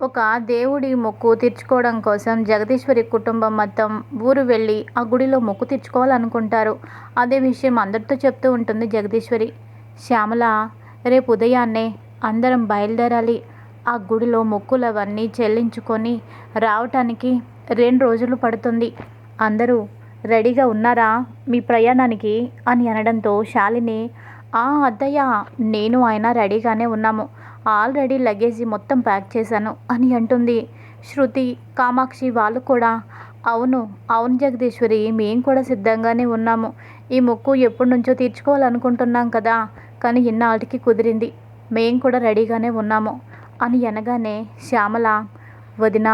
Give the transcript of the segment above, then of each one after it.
ఒక దేవుడి మొక్కు తీర్చుకోవడం కోసం జగదీశ్వరి కుటుంబం మొత్తం ఊరు వెళ్ళి ఆ గుడిలో మొక్కు తీర్చుకోవాలనుకుంటారు. అదే విషయం అందరితో చెప్తూ ఉంటుంది జగదీశ్వరి. శ్యామల రేపు ఉదయాన్నే అందరం బయలుదేరాలి. ఆ గుడిలో మొక్కులు అవన్నీ చెల్లించుకొని రావటానికి రెండు రోజులు పడుతుంది. అందరూ రెడీగా ఉన్నారా? మీ ప్రయాణానికి అని అనడంతో శాలిని ఆ అద్దయ్య నేను ఆయన రెడీగానే ఉన్నాము. ఆల్రెడీ లగేజీ మొత్తం ప్యాక్ చేశాను అని అంటుంది. శృతి కామాక్షి వాళ్ళు కూడా అవును అవును జగదీశ్వరి మేము కూడా సిద్ధంగానే ఉన్నాము. ఈ మొక్కు ఎప్పటి నుంచో తీర్చుకోవాలనుకుంటున్నాం కదా కానీ ఇన్నాళ్ళకి కుదిరింది. మేము కూడా రెడీగానే ఉన్నాము అని అనగానే శ్యామల వదిన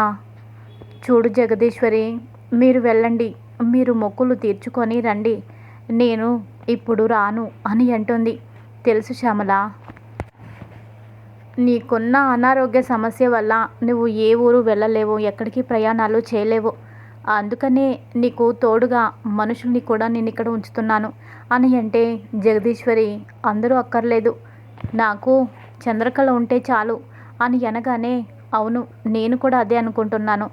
చూడు జగదీశ్వరి మీరు వెళ్ళండి మీరు మొక్కులు తీర్చుకొని రండి నేను ఇప్పుడు రాను అని అంటుంది. తెలుసు శ్యామల నీకున్న అనారోగ్య సమస్య వల్ల నువ్వు ఏ ఊరు వెళ్ళలేవు ఎక్కడికి ప్రయాణాలు చేయలేవు. అందుకనే నీకు తోడుగా మనుషుల్ని కూడా నేను ఇక్కడ ఉంచుతున్నాను అని అంటే జగదీశ్వరి అందరూ అక్కర్లేదు. నాకు చంద్రకళ ఉంటే చాలు అని అనగానే అవును నేను కూడా అదే అనుకుంటున్నాను.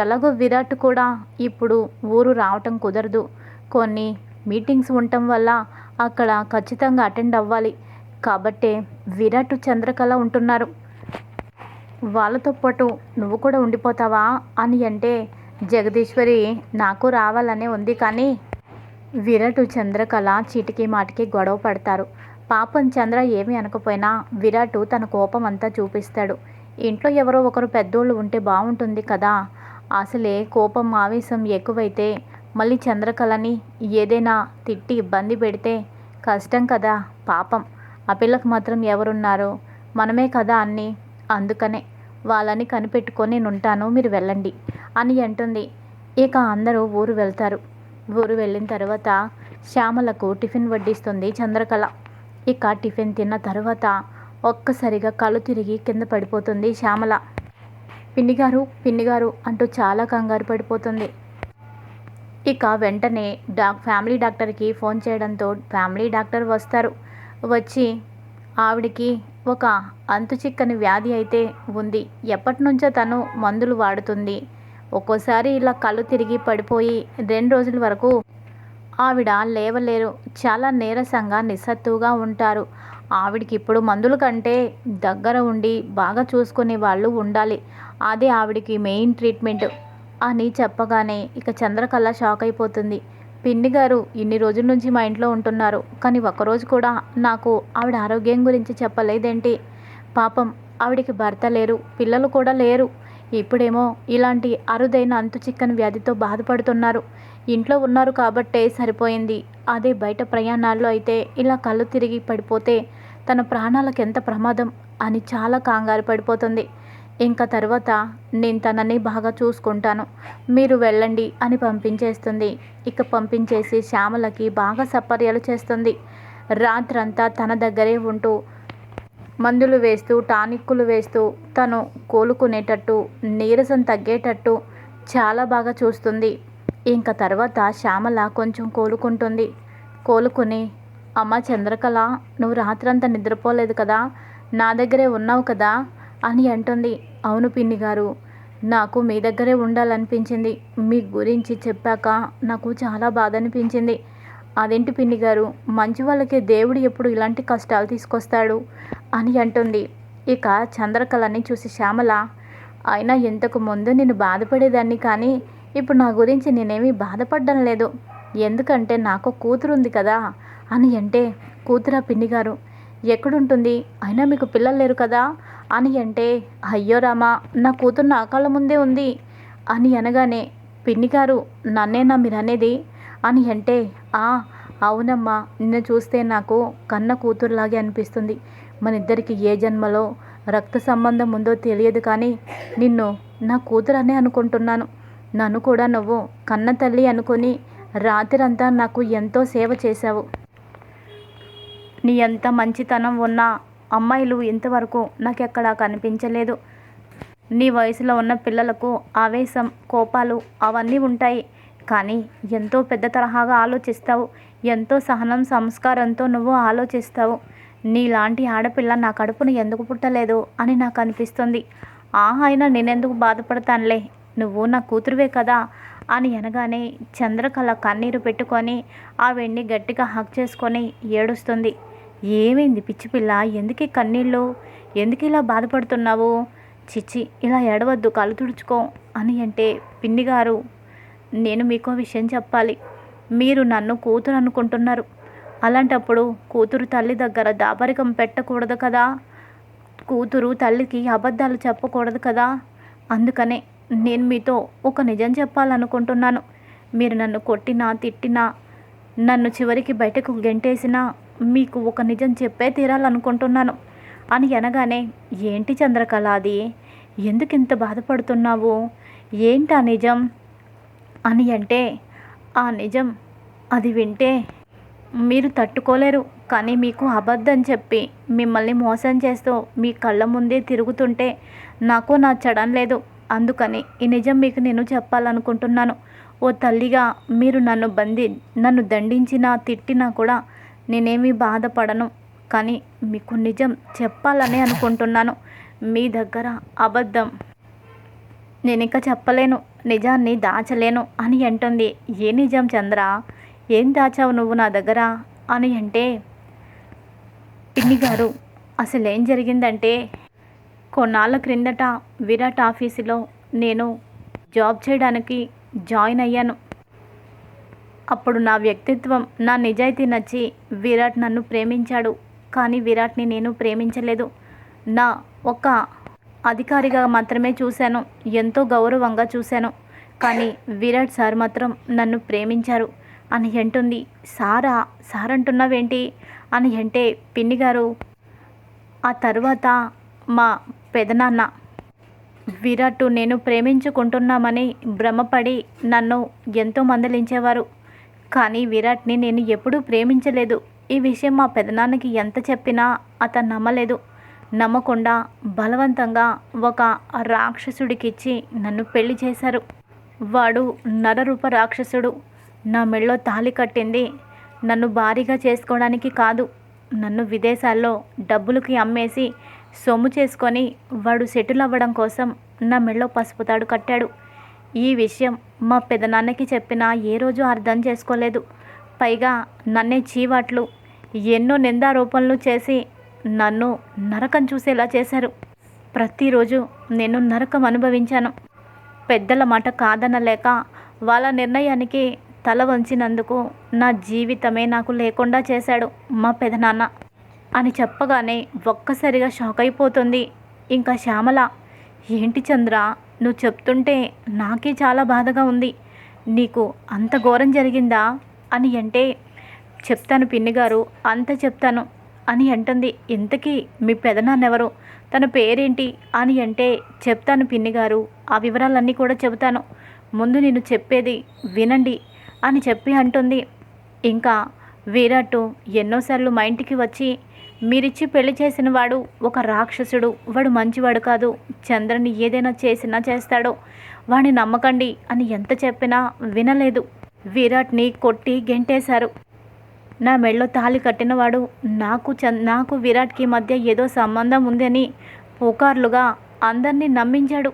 ఎలాగో విరాట్ కూడా ఇప్పుడు ఊరు రావటం కుదరదు. కొన్ని మీటింగ్స్ ఉండటం వల్ల అక్కడ ఖచ్చితంగా అటెండ్ అవ్వాలి. కాబట్టే విరాట్ చంద్రకళ ఉంటున్నారు. వాళ్ళతో పాటు నువ్వు కూడా ఉండిపోతావా అని అంటే జగదీశ్వరి నాకు రావాలనే ఉంది కానీ విరాట్ చంద్రకళ చీటికి మాటికి గొడవ పడతారు. పాపం చంద్ర ఏమీ అనకపోయినా విరాట్ తన కోపం అంతా చూపిస్తాడు. ఇంట్లో ఎవరో ఒకరు పెద్దోళ్ళు ఉంటే బాగుంటుంది కదా. అసలే కోపం ఆవేశం ఎక్కువైతే మళ్ళీ చంద్రకళని ఏదైనా తిట్టి ఇబ్బంది పెడితే కష్టం కదా పాపం. ఆ పిల్లకి మాత్రం ఎవరున్నారు? మనమే కదా అన్నీ. అందుకనే వాళ్ళని కనిపెట్టుకొని నేను ఉంటాను మీరు వెళ్ళండి అని అంటుంది. ఇక అందరూ ఊరు వెళ్తారు. ఊరు వెళ్ళిన తర్వాత శ్యామలకు టిఫిన్ వడ్డిస్తుంది చంద్రకళ. ఇక టిఫిన్ తిన్న తర్వాత ఒక్కసారిగా కళ్ళు తిరిగి కింద పడిపోతుంది శ్యామల. పిన్నిగారు పిన్నిగారు అంటూ చాలా కంగారు పడిపోతుంది. ఇక వెంటనే డాక్ ఫ్యామిలీ డాక్టర్కి ఫోన్ చేయడంతో ఫ్యామిలీ డాక్టర్ వస్తారు. వచ్చి ఆవిడికి ఒక అంతు చిక్కని వ్యాధి అయితే ఉంది. ఎప్పటి నుంచో తను మందులు వాడుతుంది. ఒక్కోసారి ఇలా కళ్ళు తిరిగి పడిపోయి రెండు రోజుల వరకు ఆవిడ లేవలేరు. చాలా నీరసంగా నిస్సత్తుగా ఉంటారు. ఆవిడకి ఇప్పుడు మందుల కంటే దగ్గర ఉండి బాగా చూసుకునే వాళ్ళు ఉండాలి. అదే ఆవిడికి మెయిన్ ట్రీట్మెంట్ అని చెప్పగానే ఇక చంద్రకళ షాక్ అయిపోతుంది. పిన్ని గారు ఇన్ని రోజుల నుంచి మా ఇంట్లో ఉంటున్నారు. కానీ ఒక్కరోజు కూడా నాకు ఆవిడ ఆరోగ్యం గురించి చెప్పలేదేంటి? పాపం ఆవిడికి భర్త లేరు పిల్లలు కూడా లేరు. ఇప్పుడేమో ఇలాంటి అరుదైన అంతు చిక్కని వ్యాధితో బాధపడుతున్నారు. ఇంట్లో ఉన్నారు కాబట్టే సరిపోయింది. అదే బయట ప్రయాణాల్లో అయితే ఇలా కళ్ళు తిరిగి పడిపోతే తన ప్రాణాలకు ఎంత ప్రమాదం అని చాలా కంగారు పడిపోతుంది. ఇంకా తర్వాత నేను తనని బాగా చూసుకుంటాను. మీరు వెళ్ళండి అని పంపించేస్తుంది. ఇక పంపించేసి శ్యామలకి బాగా సపర్యలు చేస్తుంది. రాత్రంతా తన దగ్గరే ఉంటూ మందులు వేస్తూ టానిక్కులు వేస్తూ తను కోలుకునేటట్టు నీరసం తగ్గేటట్టు చాలా బాగా చూస్తుంది. ఇంకా తర్వాత శ్యామల కొంచెం కోలుకుంటుంది. కోలుకుని అమ్మ చంద్రకళ నువ్వు రాత్రంతా నిద్రపోలేదు కదా? నా దగ్గరే ఉన్నావు కదా? అని అంటుంది. అవును పిన్ని గారు నాకు మీ దగ్గరే ఉండాలనిపించింది. మీ గురించి చెప్పాక నాకు చాలా బాధ అనిపించింది అదేంటి పిన్ని గారు మంచి వాళ్ళకి దేవుడు ఎప్పుడు ఇలాంటి కష్టాలు తీసుకొస్తాడు అని అంటుంది. ఇక చంద్రకళని చూసి శ్యామల అయినా ఇంతకు ముందు నేను బాధపడేదాన్ని కానీ ఇప్పుడు నా గురించి నేనేమీ బాధపడడం లేదు. ఎందుకంటే నాకు కూతురు ఉంది కదా అని అంటే కూతురా పిన్ని గారు ఎక్కడుంటుంది? అయినా మీకు పిల్లలు లేరు కదా? అని అంటే అయ్యో రామా నా కూతురు నా కళ్ళ ముందే ఉంది అని అనగానే పిన్ని గారు నన్నేనా మీరు అనేది అని అంటే ఆ అవునమ్మా నిన్ను చూస్తే నాకు కన్న కూతురులాగే అనిపిస్తుంది. మన ఇద్దరికి ఏ జన్మలో రక్త సంబంధం ఉందో తెలియదు కానీ నిన్ను నా కూతురనే అనుకుంటున్నాను. నన్ను కూడా నువ్వు కన్న తల్లి అనుకొని రాత్రంతా నాకు ఎంతో సేవ చేశావు. నీ ఎంత మంచితనం ఉన్నా అమ్మాయిలు ఇంతవరకు నాకు ఎక్కడా కనిపించలేదు. నీ వయసులో ఉన్న పిల్లలకు ఆవేశం కోపాలు అవన్నీ ఉంటాయి. కానీ ఎంతో పెద్ద తరహాగా ఆలోచిస్తావు. ఎంతో సహనం సంస్కారంతో నువ్వు ఆలోచిస్తావు. నీలాంటి ఆడపిల్ల నా కడుపును ఎందుకు పుట్టలేదు అని నాకు అనిపిస్తుంది ఆహా అయినా నేనెందుకు బాధపడతానులే? నువ్వు నా కూతురువే కదా? అని అనగానే చంద్రకళ కన్నీరు పెట్టుకొని ఆవిడ్ని గట్టిగా హక్ చేసుకొని ఏడుస్తుంది. ఏమైంది పిచ్చి పిల్ల? ఎందుకు కన్నీళ్ళు? ఎందుకు ఇలా బాధపడుతున్నావు? చిచ్చి ఇలా ఏడవద్దు కళ్ళు తుడుచుకో అని అంటే పిన్ని గారు నేను మీకో విషయం చెప్పాలి. మీరు నన్ను కూతురు అనుకుంటున్నారు. అలాంటప్పుడు కూతురు తల్లి దగ్గర దాపరికం పెట్టకూడదు కదా? కూతురు తల్లికి అబద్ధాలు చెప్పకూడదు కదా? అందుకనే నేను మీతో ఒక నిజం చెప్పాలనుకుంటున్నాను. మీరు నన్ను కొట్టినా తిట్టినా నన్ను చివరికి బయటకు గెంటేసినా మీకు ఒక నిజం చెప్పే తీరాలనుకుంటున్నాను. అని అనగానే ఏంటి చంద్రకళ అది? ఎందుకు ఇంత బాధపడుతున్నావు? ఏంటి ఆ నిజం అని అంటే ఆ నిజం అది వింటే మీరు తట్టుకోలేరు. కానీ మీకు అబద్ధం చెప్పి మిమ్మల్ని మోసం చేస్తూ మీ కళ్ళ ముందే తిరుగుతుంటే నాకు నచ్చడం లేదు. అందుకని ఈ నిజం మీకు నేను చెప్పాలనుకుంటున్నాను. ఓ తల్లిగా మీరు నన్ను బంధి నన్ను దండించినా తిట్టినా కూడా నేనేమీ బాధపడను. కానీ మీకు నిజం చెప్పాలని అనుకుంటున్నాను. మీ దగ్గర అబద్ధం. నేను ఇంకా చెప్పలేను. నిజాన్ని దాచలేను అని అంటుంది. ఏ నిజం చంద్ర? ఏం దాచావు నువ్వు నా దగ్గర? అని అంటే పిన్ని గారు అసలు ఏం జరిగిందంటే కొన్నాళ్ళ క్రిందట విరాట్ ఆఫీసులో నేను జాబ్ చేయడానికి జాయిన్ అయ్యాను. అప్పుడు నా వ్యక్తిత్వం నా నిజాయితీ నచ్చి విరాట్ నన్ను ప్రేమించాడు. కానీ విరాట్ని నేను ప్రేమించలేదు. నా ఒక అధికారిగా మాత్రమే చూశాను. ఎంతో గౌరవంగా చూశాను. కానీ విరాట్ సార్ మాత్రం నన్ను ప్రేమించారు. అని అంటుంది. సారా? సార్ అంటున్నావేంటి? అని అంటే పిన్ని గారు ఆ తర్వాత మా పెదనాన్న విరాట్ నేను ప్రేమించుకుంటున్నామని భ్రమపడి నన్ను ఎంతో మందలించేవారు. కానీ విరాట్ని నేను ఎప్పుడూ ప్రేమించలేదు. ఈ విషయం మా పెదనాన్నకి ఎంత చెప్పినా అతను నమ్మలేదు. నమ్మకుండా బలవంతంగా ఒక రాక్షసుడికిచ్చి నన్ను పెళ్ళి చేశారు. వాడు నరరూప రాక్షసుడు. నా మెళ్ళో తాళి కట్టింది. నన్ను భారీగా చేసుకోవడానికి కాదు. నన్ను విదేశాల్లో డబ్బులకి అమ్మేసి సొమ్ము చేసుకొని వాడు సెటిల్ అవ్వడం కోసం నా మెళ్ళో పసుపు తాడు కట్టాడు. ఈ విషయం మా పెదనాన్నకి చెప్పినా ఏ రోజు అర్థం చేసుకోలేదు. పైగా నన్నే చీవాట్లు ఎన్నో నిందారోపణలు చేసి నన్ను నరకం చూసేలా చేశారు. ప్రతిరోజు నేను నరకం అనుభవించాను. పెద్దల మాట కాదనలేక వాళ్ళ నిర్ణయానికి తల వంచినందుకు నా జీవితమే నాకు లేకుండా చేశాడు మా పెదనాన్న. అని చెప్పగానే ఒక్కసారిగా షాక్ అయిపోతుంది ఇంకా శ్యామల ఏంటి చంద్ర నువ్వు చెప్తుంటే నాకే చాలా బాధగా ఉంది. నీకు అంత ఘోరం జరిగిందా? అని అంటే చెప్తాను పిన్ని గారు అంత చెప్తాను అని అంటుంది. ఇంతకీ మీ పెదనాన్నెవరు? తన పేరేంటి? అని అంటే చెప్తాను పిన్ని గారు ఆ వివరాలన్నీ కూడా చెబుతాను. ముందు నేను చెప్పేది వినండి అని చెప్పి అంటుంది. ఇంకా విరాట్ ఎన్నోసార్లు మా ఇంటికి వచ్చి మీరిచ్చి పెళ్ళి చేసిన వాడు ఒక రాక్షసుడు. వాడు మంచివాడు కాదు. చంద్రని ఏదైనా చేసినా చేస్తాడో. వాడిని నమ్మకండి అని ఎంత చెప్పినా వినలేదు. విరాట్ని కొట్టి గెంటేశారు. నా మెళ్ళో తాళి కట్టినవాడు నాకు చంద్ నాకు విరాట్కి మధ్య ఏదో సంబంధం ఉందని పుకార్లుగా అందరినీ నమ్మించాడు.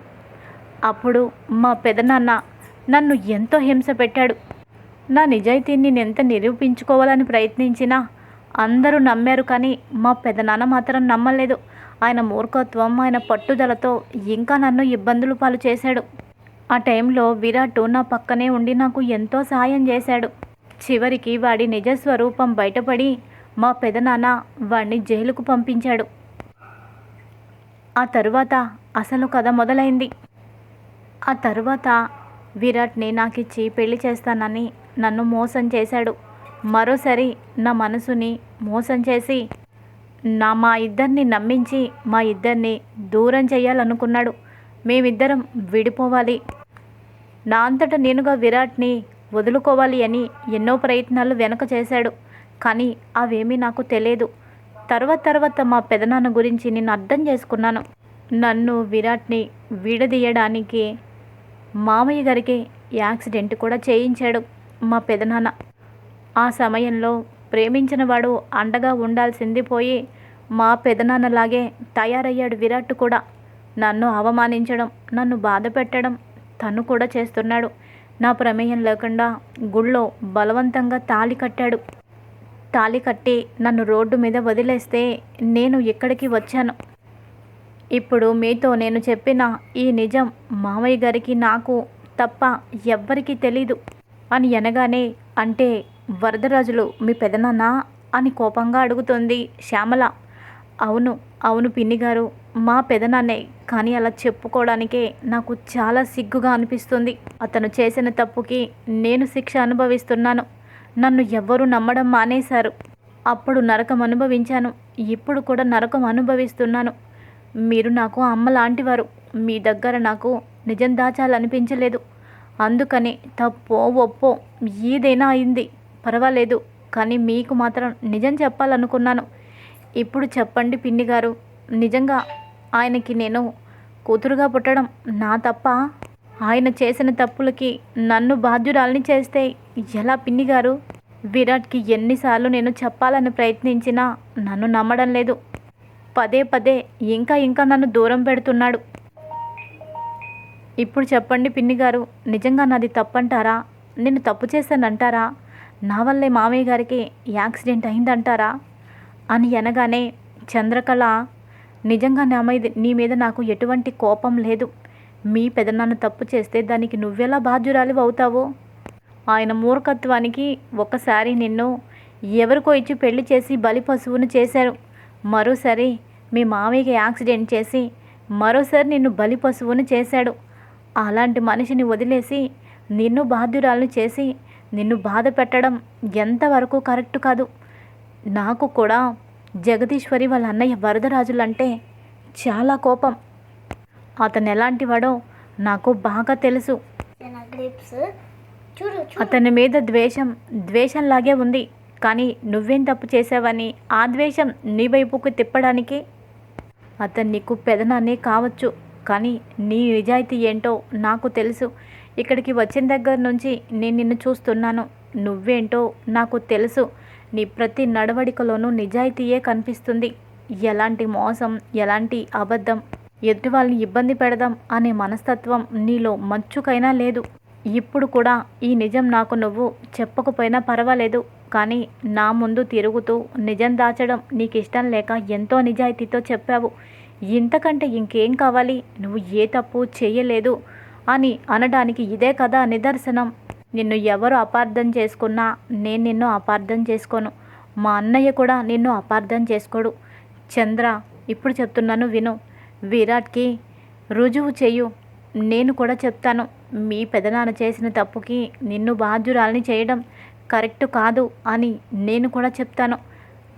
అప్పుడు మా పెదనాన్న నన్ను ఎంతో హింస పెట్టాడు. నా నిజాయితీని నేను ఎంత నిరూపించుకోవాలని ప్రయత్నించినా అందరూ నమ్మారు కానీ మా పెదనాన్న మాత్రం నమ్మలేదు. ఆయన మూర్ఖత్వం ఆయన పట్టుదలతో ఇంకా నన్ను ఇబ్బందులు పాలు చేశాడు. ఆ టైంలో విరాట్ నా పక్కనే ఉండి నాకు ఎంతో సహాయం చేశాడు. చివరికి వాడి నిజ స్వరూపం బయటపడి మా పెదనాన్న వాడిని జైలుకు పంపించాడు. ఆ తరువాత అసలు కథ మొదలైంది. ఆ తరువాత విరాట్ని నాకిచ్చి పెళ్ళి చేస్తానని నన్ను మోసం చేశాడు. మరోసారి నా మనసుని మోసం చేసి నా మా ఇద్దరిని నమ్మించి మా ఇద్దరిని దూరం చేయాలనుకున్నాడు. మేమిద్దరం విడిపోవాలి. నా అంతట నేనుగా విరాట్ని వదులుకోవాలి అని ఎన్నో ప్రయత్నాలు వెనక చేశాడు. కానీ అవేమీ నాకు తెలియదు. తర్వాత తర్వాత మా పెదనాన్న గురించి నేను అర్థం చేసుకున్నాను. నన్ను విరాట్ని విడదీయడానికి మామయ్య గారికి యాక్సిడెంట్ కూడా చేయించాడు మా పెదనాన్న. ఆ సమయంలో ప్రేమించిన వాడు అండగా ఉండాల్సింది పోయి మా పెదనాన్నలాగే తయారయ్యాడు విరాట్ కూడా. నన్ను అవమానించడం నన్ను బాధ పెట్టడం తను కూడా చేస్తున్నాడు. నా ప్రమేయం లేకుండా గుళ్ళో బలవంతంగా తాళి కట్టాడు. తాళి కట్టి నన్ను రోడ్డు మీద వదిలేస్తే నేను ఇక్కడికి వచ్చాను. ఇప్పుడు మీతో నేను చెప్పిన ఈ నిజం మామయ్య గారికి నాకు తప్ప ఎవ్వరికీ తెలీదు అని అనగానే అంటే వరదరాజులు మీ పెదనాన్న అని కోపంగా అడుగుతుంది శ్యామల. అవును అవును పిన్ని గారు మా పెదనాన్నే కానీ అలా చెప్పుకోవడానికే నాకు చాలా సిగ్గుగా అనిపిస్తుంది. అతను చేసిన తప్పుకి నేను శిక్ష అనుభవిస్తున్నాను. నన్ను ఎవ్వరూ నమ్మడం మానేశారు. అప్పుడు నరకం అనుభవించాను. ఇప్పుడు కూడా నరకం అనుభవిస్తున్నాను. మీరు నాకు అమ్మ లాంటివారు. మీ దగ్గర నాకు నిజం దాచాలనిపించలేదు. అందుకని తప్పో ఒప్పో ఏదైనా అయింది. పర్వాలేదు కానీ మీకు మాత్రం నిజం చెప్పాలనుకున్నాను. ఇప్పుడు చెప్పండి పిన్ని గారు నిజంగా ఆయనకి నేను కూతురుగా పుట్టడం నా తప్ప? ఆయన చేసిన తప్పులకి నన్ను బాధ్యురాల్ని చేస్తే ఎలా పిన్ని గారు విరాట్కి ఎన్నిసార్లు నేను చెప్పాలని ప్రయత్నించినా నన్ను నమ్మడం లేదు. పదే పదే ఇంకా ఇంకా నన్ను దూరం పెడుతున్నాడు. ఇప్పుడు చెప్పండి పిన్ని గారు నిజంగా నాది తప్పంటారా? నేను తప్పు చేశానంటారా? నా వల్లే మామయ్య గారికి యాక్సిడెంట్ అయిందంటారా? అని అనగానే చంద్రకళ నిజంగా నా మీద నీ మీద నాకు ఎటువంటి కోపం లేదు. మీ పెదనాన్న తప్పు చేస్తే దానికి నువ్వెలా బాధ్యురాలు అవుతావు? ఆయన మూర్ఖత్వానికి ఒకసారి నిన్ను ఎవరికో ఇచ్చి పెళ్ళి చేసి బలి పశువును చేశారు. మరోసారి మీ మామయ్యకి యాక్సిడెంట్ చేసి మరోసారి నిన్ను బలి పశువును చేశాడు. అలాంటి మనిషిని వదిలేసి నిన్ను బాధ్యురాలను చేసి నిన్ను బాధ పెట్టడం ఎంతవరకు కరెక్ట్ కాదు. నాకు కూడా జగదీశ్వరి వాళ్ళ అన్నయ్య వరదరాజులంటే చాలా కోపం. అతను ఎలాంటివాడో నాకు బాగా తెలుసు. అతని మీద ద్వేషం ద్వేషంలాగే ఉంది. కానీ నువ్వేం తప్పు చేసావని ఆ ద్వేషం నీ వైపుకు తిప్పడానికి? అతను నీకు పెదనాన్నే కావచ్చు. కానీ నీ నిజాయితీ ఏంటో నాకు తెలుసు. ఇక్కడికి వచ్చిన దగ్గర నుంచి నేను నిన్ను చూస్తున్నాను. నువ్వేంటో నాకు తెలుసు. నీ ప్రతి నడవడికలోనూ నిజాయితీయే కనిపిస్తుంది. ఎలాంటి మోసం ఎలాంటి అబద్ధం ఎదుటి వాళ్ళని ఇబ్బంది పెడదాం అనే మనస్తత్వం నీలో మచ్చుకైనా లేదు. ఇప్పుడు కూడా ఈ నిజం నాకు నువ్వు చెప్పకపోయినా పర్వాలేదు. కానీ నా ముందు తిరుగుతూ నిజం దాచడం నీకు ఇష్టం లేక ఎంతో నిజాయితీతో చెప్పావు. ఇంతకంటే ఇంకేం కావాలి? నువ్వు ఏ తప్పు చేయలేదు. అని అనడానికి ఇదే కదా నిదర్శనం. నిన్ను ఎవరు అపార్థం చేసుకున్నా నేను నిన్ను అపార్థం చేసుకోను. మా అన్నయ్య కూడా నిన్ను అపార్థం చేసుకోడు. చంద్ర ఇప్పుడు చెప్తున్నాను విను. విరాట్కి రుజువు చెయ్యు. నేను కూడా చెప్తాను. మీ పెదనాన్న చేసిన తప్పుకి నిన్ను బాధ్యురాల్ని చేయడం కరెక్ట్ కాదు అని నేను కూడా చెప్తాను.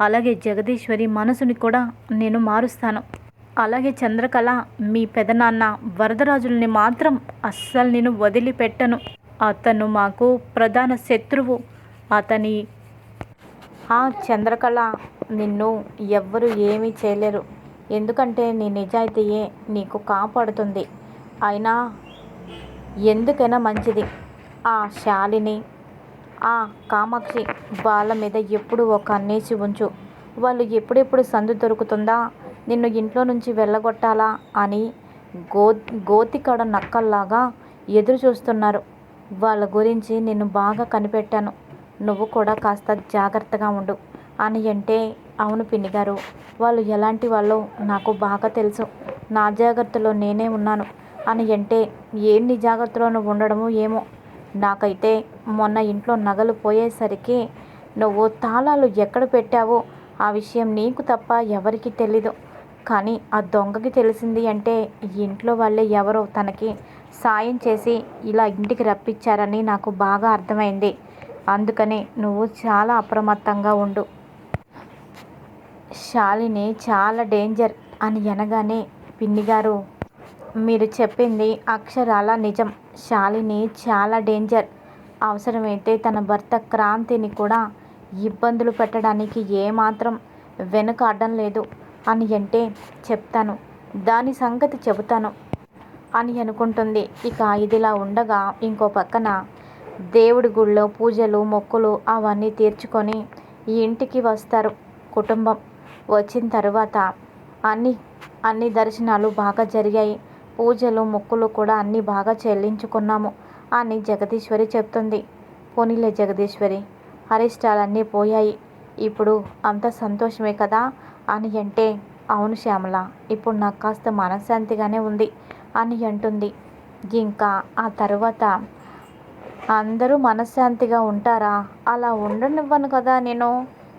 అలాగే జగదీశ్వరి మనసుని కూడా నేను మారుస్తాను. అలాగే చంద్రకళ మీ పెదనాన్న వరదరాజుల్ని మాత్రం అస్సలు నేను వదిలిపెట్టను. అతను మాకు ప్రధాన శత్రువు. అతని ఆ చంద్రకళ నిన్ను ఎవ్వరు ఏమీ చేయలేరు. ఎందుకంటే నీ నిజాయితీయే నీకు కాపాడుతుంది. అయినా ఎందుకైనా మంచిది. ఆ శాలిని ఆ కామాక్షి వాళ్ళ మీద ఎప్పుడు ఒక అన్నేసి ఉంచు. వాళ్ళు ఎప్పుడెప్పుడు సందు దొరుకుతుందా? నిన్ను ఇంట్లో నుంచి వెళ్ళగొట్టాలా అని గో గోతికడ నక్కల్లాగా ఎదురు చూస్తున్నారు. వాళ్ళ గురించి నేను బాగా కనిపెట్టాను. నువ్వు కూడా కాస్త జాగ్రత్తగా ఉండు అని అంటే అవును పిన్నిగారు. వాళ్ళు ఎలాంటి వాళ్ళో నాకు బాగా తెలుసు. నా జాగ్రత్తలో నేనే ఉన్నాను అని అంటే ఎన్ని జాగ్రత్తలో నువ్వు ఉండడమో ఏమో. నాకైతే మొన్న ఇంట్లో నగలు పోయేసరికి నువ్వు తాళాలు ఎక్కడ పెట్టావో ఆ విషయం నీకు తప్ప ఎవరికీ తెలీదు. కానీ ఆ దొంగకి తెలిసింది అంటే ఇంట్లో వాళ్ళే ఎవరో తనకి సాయం చేసి ఇలా ఇంటికి రప్పించారని నాకు బాగా అర్థమైంది. అందుకని నువ్వు చాలా అప్రమత్తంగా ఉండు. శాలిని చాలా డేంజర్ అని అనగానే పిన్నిగారు మీరు చెప్పింది అక్షరాల నిజం. శాలిని చాలా డేంజర్. అవసరమైతే తన భర్త క్రాంతిని కూడా ఇబ్బందులు పెట్టడానికి ఏమాత్రం వెనుకాడడం లేదు. అని అంటే చెప్తాను. దాని సంగతి చెబుతాను. అని అనుకుంటుంది. ఇక ఇదిలా ఉండగా ఇంకో పక్కన దేవుడి గుళ్ళో పూజలు మొక్కులు అవన్నీ తీర్చుకొని ఈ ఇంటికి వస్తారు కుటుంబం. వచ్చిన తర్వాత అన్ని అన్ని దర్శనాలు బాగా జరిగాయి. పూజలు మొక్కులు కూడా అన్నీ బాగా చెల్లించుకున్నాము అని జగదీశ్వరి చెప్తుంది. పోనీలే జగదీశ్వరి అరిష్టాలన్నీ పోయాయి. ఇప్పుడు అంత సంతోషమే కదా? అని అంటే అవును శ్యామల ఇప్పుడు నాకు కాస్త మనశ్శాంతిగానే ఉంది అని అంటుంది. ఇంకా ఆ తర్వాత అందరూ మనశ్శాంతిగా ఉంటారా? అలా ఉండనివ్వను కదా నేను.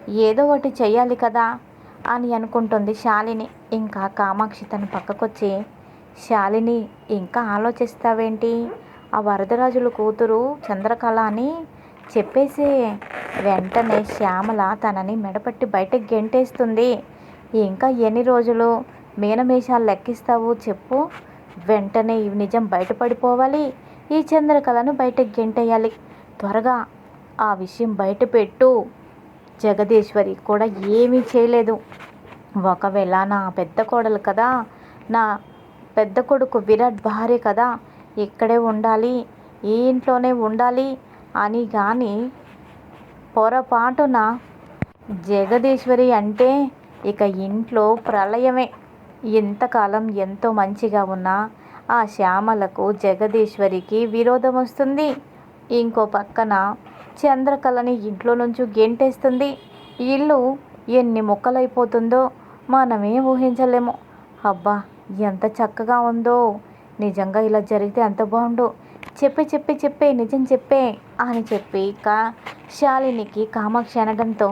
ఏదో ఒకటి చెయ్యాలి కదా అని అనుకుంటుంది శాలిని. ఇంకా కామాక్షి తన పక్కకొచ్చి శాలిని ఇంకా ఆలోచిస్తావేంటి? ఆ వరదరాజుల కూతురు చంద్రకళ అని చెప్పేసి వెంటనే శ్యామల తనని మెడపట్టి బయటకు గెంటేస్తుంది. ఇంకా ఎన్ని రోజులు మీనమేషాలు లెక్కిస్తావు చెప్పు. వెంటనే ఈ నిజం బయటపడిపోవాలి. ఈ చంద్రకళను బయటకు గెంటేయాలి. త్వరగా ఆ విషయం బయట పెట్టు జగదీశ్వరి కూడా ఏమీ చేయలేదు. ఒకవేళ నా పెద్ద కోడలు కదా నా పెద్ద కొడుకు విరాట్ భార్య కదా ఇక్కడే ఉండాలి. ఈ ఇంట్లోనే ఉండాలి. అని కానీ పొరపాటున జగదీశ్వరి అంటే ఇక ఇంట్లో ప్రళయమే. ఇంతకాలం ఎంతో మంచిగా ఉన్నా ఆ శ్యామలకు జగదీశ్వరికి విరోధం వస్తుంది. ఇంకో పక్కన చంద్రకళని ఇంట్లో నుంచి గెంటేస్తుంది. ఇల్లు ఎన్ని ముక్కలైపోతుందో మనమే ఊహించలేము. అబ్బా ఎంత చక్కగా ఉందో. నిజంగా ఇలా జరిగితే ఎంత బాగుండు. చెప్పి చెప్పి చెప్పే నిజం చెప్పే అని చెప్పి కా శాలినికి కామాక్షి అనడంతో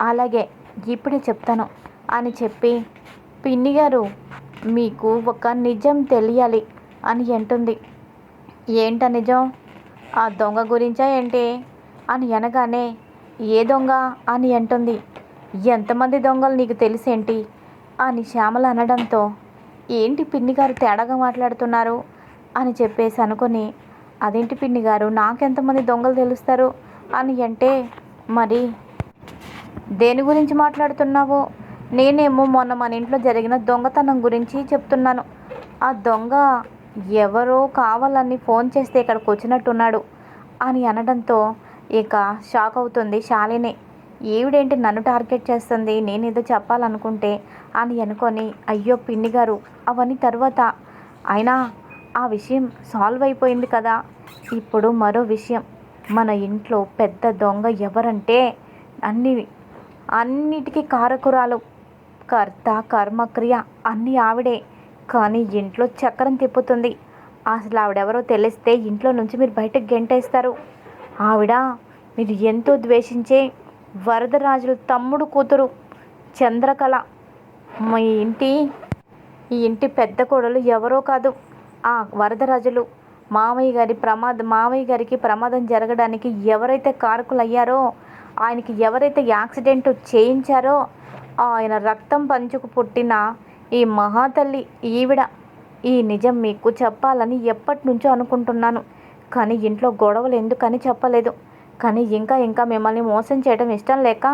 అలాగే ఇప్పుడే చెప్తాను అని చెప్పి పిన్ని గారు మీకు ఒక నిజం తెలియాలి అని అంటుంది. ఏంట నిజం? ఆ దొంగ గురించా ఏంటి? అని అనగానే ఏ దొంగ? అని అంటుంది. ఎంతమంది దొంగలు నీకు తెలిసేంటి? అని శ్యామల అనడంతో ఏంటి పిన్ని గారు తేడాగా మాట్లాడుతున్నారు? అని చెప్పేసి అనుకొని అదేంటి పిన్ని గారు? నాకెంతమంది దొంగలు తెలుస్తారు? అని అంటే మరి దేని గురించి మాట్లాడుతున్నావు? నేనేమో మొన్న మన ఇంట్లో జరిగిన దొంగతనం గురించి చెప్తున్నాను. ఆ దొంగ ఎవరో కావాలని ఫోన్ చేస్తే ఇక్కడికి వచ్చినట్టున్నాడు అని అనడంతో ఇక షాక్ అవుతుంది శాలిని. ఈవిడేంటి నన్ను టార్గెట్ చేస్తుంది? నేను ఏదో చెప్పాలనుకుంటే అని అనుకొని అయ్యో పిన్ని గారు అవన్నీ తర్వాత. అయినా ఆ విషయం సాల్వ్ అయిపోయింది కదా. ఇప్పుడు మరో విషయం. మన ఇంట్లో పెద్ద దొంగ ఎవరంటే అన్ని అన్నిటికీ కారకురాలు. కర్త కర్మక్రియ అన్నీ ఆవిడే. కానీ ఇంట్లో చక్రం తిప్పుతుంది. అసలు ఆవిడెవరో తెలిస్తే ఇంట్లో నుంచి మీరు బయటకు గెంటేస్తారు. ఆవిడ మీరు ఎంతో ద్వేషించే వరదరాజుల తమ్ముడు కూతురు చంద్రకళ. మీ ఇంటి ఈ ఇంటి పెద్ద కోడలు ఎవరో కాదు. వరదరాజులు మామయ్య గారి ప్రమాదం మామయ్య గారికి ప్రమాదం జరగడానికి ఎవరైతే కారకులయ్యారో ఆయనకి ఎవరైతే యాక్సిడెంట్ చేయించారో ఆయన రక్తం పంచుకు పుట్టిన ఈ మహాతల్లి ఈవిడ ఈ నిజం మీకు చెప్పాలని ఎప్పటి నుంచో అనుకుంటున్నాను. కానీ ఇంట్లో గొడవలు ఎందుకని చెప్పలేదు. కానీ ఇంకా ఇంకా మిమ్మల్ని మోసం చేయడం ఇష్టం లేక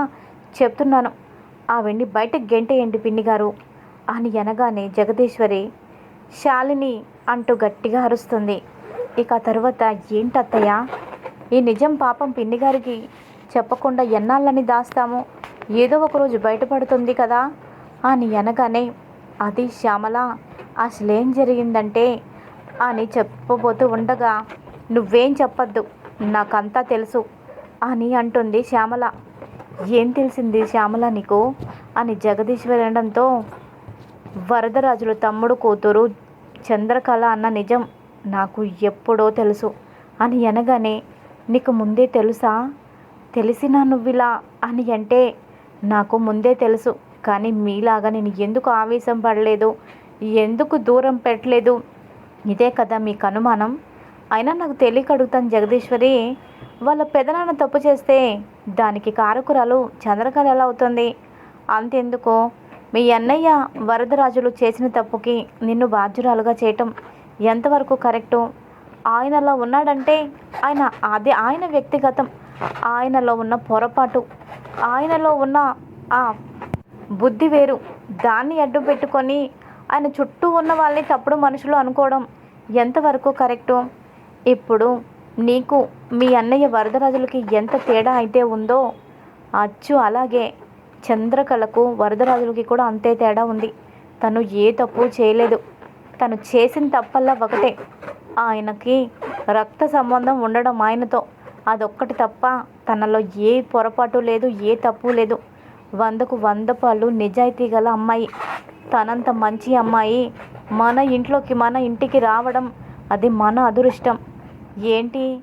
చెప్తున్నాను. ఆ వెండి బయటకు గెంటేయండి పిన్ని గారు అని అనగానే జగదీశ్వరి శాలిని అంటూ గట్టిగా అరుస్తుంది. ఇక ఆ తర్వాత ఏంటత్తయ్య? ఈ నిజం పాపం పిన్ని గారికి చెప్పకుండా ఎన్నాళ్ళని దాస్తాము? ఏదో ఒక రోజు బయటపడుతుంది కదా? అని అనగానే అది శ్యామల అసలేం జరిగిందంటే అని చెప్పబోతూ ఉండగా నువ్వేం చెప్పొద్దు నాకంతా తెలుసు అని అంటుంది శ్యామల. ఏం తెలిసింది శ్యామల నీకు? అని జగదీశ్వరి అనడంతో వరదరాజుల తమ్ముడు కూతురు చంద్రకళ అన్న నిజం నాకు ఎప్పుడో తెలుసు. అని అనగానే నీకు ముందే తెలుసా? తెలిసినా నువ్విలా అని అంటే నాకు ముందే తెలుసు. కానీ మీలాగా నేను ఎందుకు ఆవేశం పడలేదు? ఎందుకు దూరం పెట్టలేదు? ఇదే కదా మీకు అనుమానం అయినా నాకు తెలియక అడుగుతాను జగదీశ్వరి. వాళ్ళ పెదనాన్న తప్పు చేస్తే దానికి కారకురాలు చంద్రకళ ఎలా అవుతుంది? అంతెందుకు? మీ అన్నయ్య వరదరాజులు చేసిన తప్పుకి నిన్ను బాధ్యురాలుగా చేయటం ఎంతవరకు కరెక్టు? ఆయనలో ఉన్నాడంటే ఆయన అదే ఆయన వ్యక్తిగతం. ఆయనలో ఉన్న పొరపాటు ఆయనలో ఉన్న ఆ బుద్ధి వేరు. దాన్ని అడ్డు పెట్టుకొని ఆయన చుట్టూ ఉన్న వాళ్ళని తప్పుడు మనుషులు అనుకోవడం ఎంతవరకు కరెక్టు? ఇప్పుడు నీకు మీ అన్నయ్య వరదరాజులకి ఎంత తేడా అయితే ఉందో అచ్చు అలాగే చంద్రకళకు వరదరాజులకి కూడా అంతే తేడా ఉంది. తను ఏ తప్పు చేయలేదు. తను చేసిన తప్పల్లా ఒకటే. ఆయనకి రక్త సంబంధం ఉండడం ఆయనతో. అదొక్కటి తప్ప తనలో ఏ పొరపాటు లేదు ఏ తప్పు లేదు. వందకు వంద పాలు నిజాయితీ గల అమ్మాయి. తనంత మంచి అమ్మాయి. మన ఇంట్లోకి మన ఇంటికి రావడం అది మన అదృష్టం. ఏంటి?